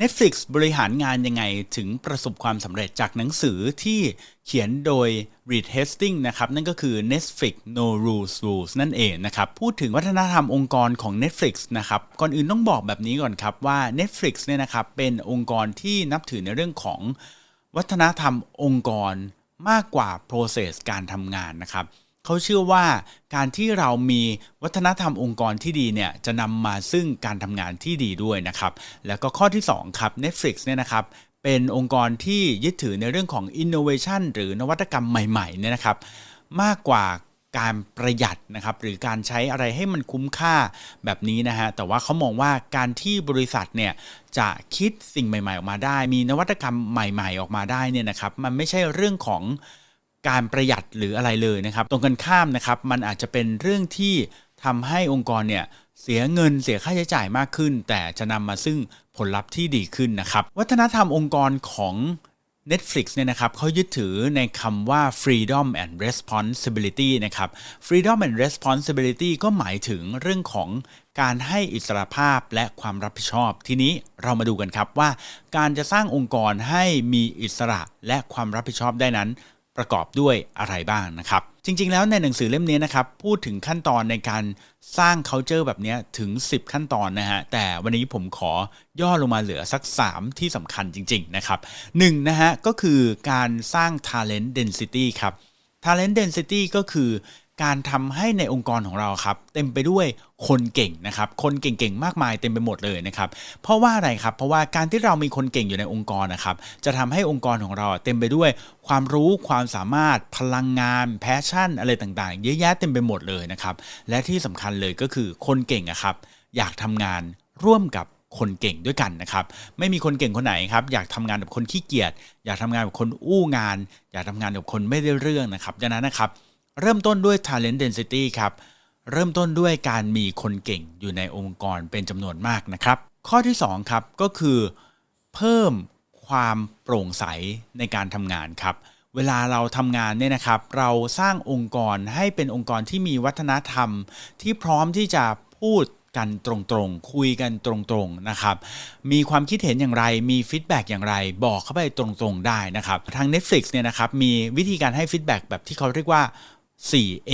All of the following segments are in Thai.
Netflix บริหารงานยังไงถึงประสบความสำเร็จจากหนังสือที่เขียนโดย Reed Hastings นะครับ นั่นก็คือ Netflix No Rules Rules นั่นเองนะครับ พูดถึงวัฒนธรรมองค์กรของ Netflix นะครับ ก่อนอื่นต้องบอกแบบนี้ก่อนครับว่า Netflix เนี่ยนะครับเป็นองค์กรที่นับถือในเรื่องของวัฒนธรรมองค์กรมากกว่า process การทำงานนะครับ เขาเชื่อว่าการที่เรามีวัฒนธรรมองค์กรที่ดีเนี่ยจะนำมาซึ่งการทำงานที่ดีด้วยนะครับ แล้วก็ข้อที่2ครับ Netflix เนี่ยนะครับเป็นองค์กรที่ยึดถือในเรื่องของ innovation หรือนวัตกรรมใหม่ๆเนี่ยนะครับ มากกว่าการประหยัดนะครับหรือการใช้อะไรให้มันคุ้มค่าแบบนี้นะฮะแต่ว่าเขามองว่าการที่บริษัทเนี่ยจะคิดสิ่งใหม่ ๆ ออกมาได้ มีนวัตกรรมใหม่ ๆ ออกมาได้เนี่ยนะครับ มันไม่ใช่เรื่องของ การประหยัดหรืออะไรเลยนะครับ ตรงกันข้ามนะครับมันอาจจะเป็นเรื่องที่ทำให้องค์กรเนี่ยเสียเงินเสียค่าใช้จ่ายมากขึ้น แต่จะนำมาซึ่งผลลัพธ์ที่ดีขึ้นนะครับ วัฒนธรรมองค์กรของ Netflix เนี่ยนะครับเขายึดถือในคำว่า freedom and responsibility นะครับ freedom and responsibility ก็หมายถึงเรื่องของการให้อิสรภาพและความรับผิดชอบ ทีนี้เรามาดูกันครับว่า การจะสร้างองค์กรให้มีอิสระและความรับผิดชอบได้นั้น ประกอบด้วยอะไรบ้างนะครับ จริง ๆ แล้วในหนังสือเล่มนี้นะครับ พูดถึงขั้นตอนในการสร้าง culture แบบนี้ถึง 10 ขั้นตอนนะฮะ แต่วันนี้ผมขอย่อลงมาเหลือสัก 3 ที่สำคัญจริง ๆ นะครับ1นะฮะก็คือการสร้าง talent density ครับ talent density ก็คือ การทำให้ในองค์กรของเราครับ เต็มไปด้วยคนเก่งนะครับ คนเก่งๆ มากมายเต็มไปหมดเลยนะครับ เพราะว่าอะไรครับ เพราะว่าการที่เรามีคนเก่งอยู่ในองค์กรนะครับ จะทำให้องค์กรของเราเต็มไปด้วยความรู้ความสามารถพลังงานแพชชั่น อะไรต่างๆ เยอะแยะเต็มไปหมดเลยนะครับ และที่สำคัญเลยก็คือคนเก่งอะครับ อยากทำงานร่วมกับคนเก่งด้วยกันนะครับ ไม่มีคนเก่งคนไหนครับ อยากทำงานกับคนขี้เกียจอยากทำงานกับคนอู้งาน อยากทำงานกับคนไม่ได้เรื่องนะครับดังนั้นนะครับ เริ่มต้นด้วย talent density ครับ เริ่มต้นด้วยการมีคนเก่งอยู่ในองค์กรเป็นจำนวนมากนะครับ ข้อที่2ครับก็คือเพิ่มความโปร่งใสในการทำงานครับ เวลาเราทำงานเนี่ยนะครับ เราสร้างองค์กรให้เป็นองค์กรที่มีวัฒนธรรม ที่พร้อมที่จะพูดกันตรงๆ คุยกันตรงๆ นะครับ มีความคิดเห็นอย่างไร มีฟีดแบ็กอย่างไร บอกเข้าไปตรงๆ ได้นะครับ ทาง Netflix เนี่ยนะครับ มีวิธีการให้ฟีดแบ็กแบบที่เขาเรียกว่า 4A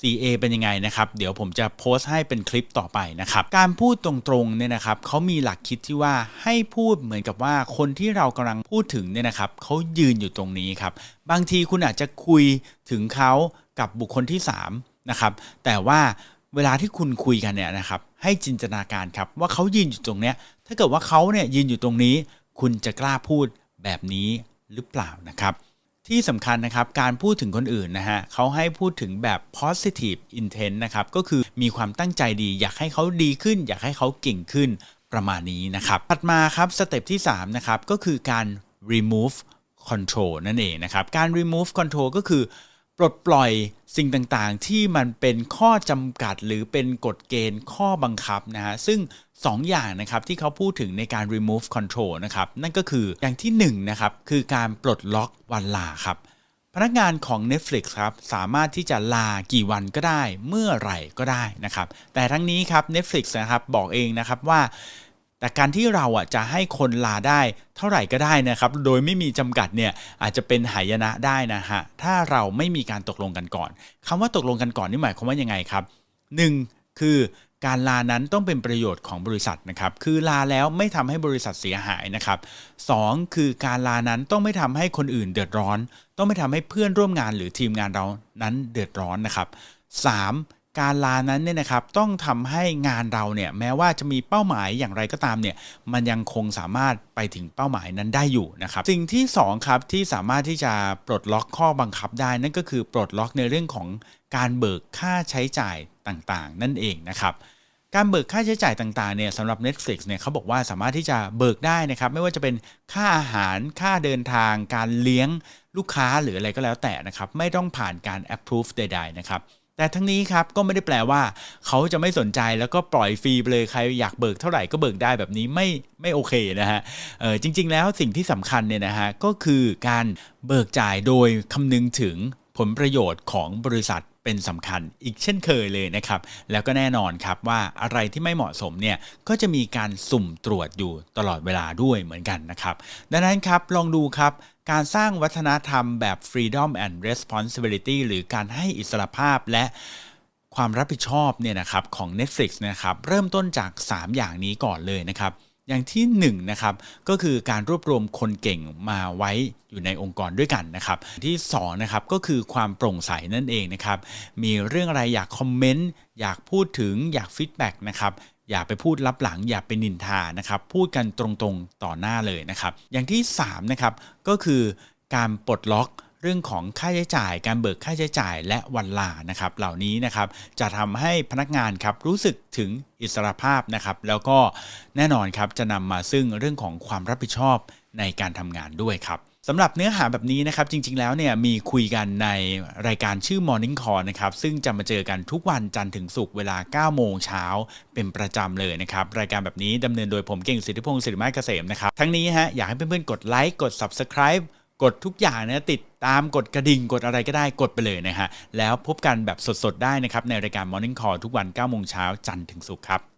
4A เป็นยังไงนะครับ เดี๋ยวผมจะโพสต์ให้เป็นคลิปต่อไปนะครับ การพูดตรงๆเนี่ยนะครับเขามีหลักคิดที่ว่าให้พูดเหมือนกับว่าคนที่เรากำลังพูดถึงเนี่ยนะครับเขายืนอยู่ตรงนี้ครับ บางทีคุณอาจจะคุยถึงเขากับบุคคลที่3นะครับ แต่ว่าเวลาที่คุณคุยกันเนี่ยนะครับ ให้จินตนาการครับว่าเขายืนอยู่ตรงเนี้ย ถ้าเกิดว่าเขาเนี่ยยืนอยู่ตรงนี้ คุณจะกล้าพูดแบบนี้หรือเปล่านะครับ ที่สำคัญนะครับการพูดถึงคนอื่นนะฮะเขาให้พูดถึงแบบ positive intent นะครับก็คือมีความตั้งใจดี อยากให้เขาดีขึ้น อยากให้เขาเก่งขึ้นประมาณนี้นะครับถัดมาครับสเต็ปที่3นะครับก็คือการ remove control นั่นเองนะครับการ remove control ก็คือ ปลดปล่อยสิ่งต่างๆ ที่มันเป็นข้อจำกัดหรือเป็นกฎเกณฑ์ข้อบังคับนะฮะซึ่ง 2อย่างนะครับที่เขาพูดถึงในการ remove control นะครับนั่นก็คืออย่างที่1นะครับคือการปลดล็อกวันลาครับพนักงานของ Netflix ครับสามารถที่จะลากี่วันก็ได้เมื่อไหร่ก็ได้นะครับแต่ทั้งนี้ครับ Netflix นะครับบอกเองนะครับว่า แต่การที่เราอะจะให้คนลาได้เท่าไหร่ก็ได้นะครับโดยไม่มีจำกัดเนี่ยอาจจะเป็นหายนะได้นะฮะถ้าเราไม่มีการตกลงกันก่อนคำว่าตกลงกันก่อนนี่หมายความว่ายังไงครับ 1. คือ การลานั้นต้องเป็นประโยชน์ของบริษัทนะครับ คือลาแล้วไม่ทำให้บริษัทเสียหายนะครับ 2. คือการลานั้นต้องไม่ทำให้คนอื่นเดือดร้อน ต้องไม่ทำให้เพื่อนร่วมงานหรือทีมงานเรานั้นเดือดร้อนนะครับ 3. การลานั้นเนี่ยนะครับต้องทำให้งานเราเนี่ยแม้ว่าจะมีเป้าหมายอย่างไรก็ตามเนี่ยมันยังคงสามารถไปถึงเป้าหมายนั้นได้อยู่นะครับสิ่งที่2ครับที่สามารถที่จะปลดล็อกข้อบังคับได้นั่นก็คือปลดล็อกในเรื่องของการเบิกค่าใช้จ่ายต่างๆ นั่นเองนะครับการเบิกค่าใช้จ่ายต่างๆเนี่ยสำหรับ Netflix เนี่ยเขาบอกว่าสามารถที่จะเบิกได้นะครับไม่ว่าจะเป็นค่าอาหารค่าเดินทาง การเลี้ยงลูกค้าหรืออะไรก็แล้วแต่นะครับไม่ต้องผ่านการ approve ใด ๆ นะครับ แต่ทั้งนี้ครับก็ไม่ได้แปลว่า เขาจะไม่สนใจแล้วก็ปล่อยฟรีไปเลยใครอยากเบิกเท่าไหร่ก็เบิกได้แบบนี้ไม่ไม่โอเคนะฮะเออจริง ๆ แล้วสิ่งที่สำคัญเนี่ยนะฮะก็คือการเบิกจ่ายโดยคำนึงถึง ผลประโยชน์ของบริษัทเป็นสำคัญอีกเช่นเคยเลยนะครับ แล้วก็แน่นอนครับว่าอะไรที่ไม่เหมาะสมเนี่ยก็จะมีการสุ่มตรวจอยู่ตลอดเวลาด้วยเหมือนกันนะครับ ดังนั้นครับลองดูครับการสร้างวัฒนธรรมแบบ freedom and responsibility หรือการให้อิสรภาพและความรับผิดชอบเนี่ยนะครับของ Netflix นะครับเริ่มต้นจาก 3 อย่างนี้ก่อนเลยนะครับ อย่างที่1นะครับก็คือการรวบรวมคนเก่งมาไว้อยู่ในองค์กรด้วยกันนะครับที่2นะครับก็คือความโปร่งใสนั่นเองนะครับมีเรื่องอะไรอยากคอมเมนต์อยากพูดถึงอยากฟีดแบ็กนะครับอย่าไปพูดลับหลังอย่าไปนินทานะครับพูดกันตรงๆต่อหน้าเลยนะครับอย่างที่3นะครับก็คือการปลดล็อก เรื่องของค่าใช้จ่าย การเบิกค่าใช้จ่ายและวันลานะครับ เหล่านี้นะครับจะทำให้พนักงานครับรู้สึกถึงอิสรภาพนะครับ แล้วก็แน่นอนครับจะนำมาซึ่งเรื่องของความรับผิดชอบในการทำงานด้วยครับสำหรับเนื้อหาแบบนี้นะครับจริงๆแล้วเนี่ยมีคุยกันในรายการชื่อ Morning Call นะครับซึ่งจะมาเจอกันทุกวันจันทร์ถึงศุกร์เวลา 9 โมงเช้าเป็นประจำเลยนะครับ รายการแบบนี้ดำเนินโดยผมเก่งสิทธิพงศ์สิริมาเกษมนะครับ ทั้งนี้ฮะอยากให้เพื่อนๆ กดไลค์กด Subscribe กดทุกอย่างนะติด ตามกดกระดิ่งกดอะไรก็ได้กดไปเลยนะฮะแล้วพบกันแบบสดๆได้นะครับในรายการ Morning Call ทุกวัน9โมงเช้าจันทร์ถึงศุกร์ครับ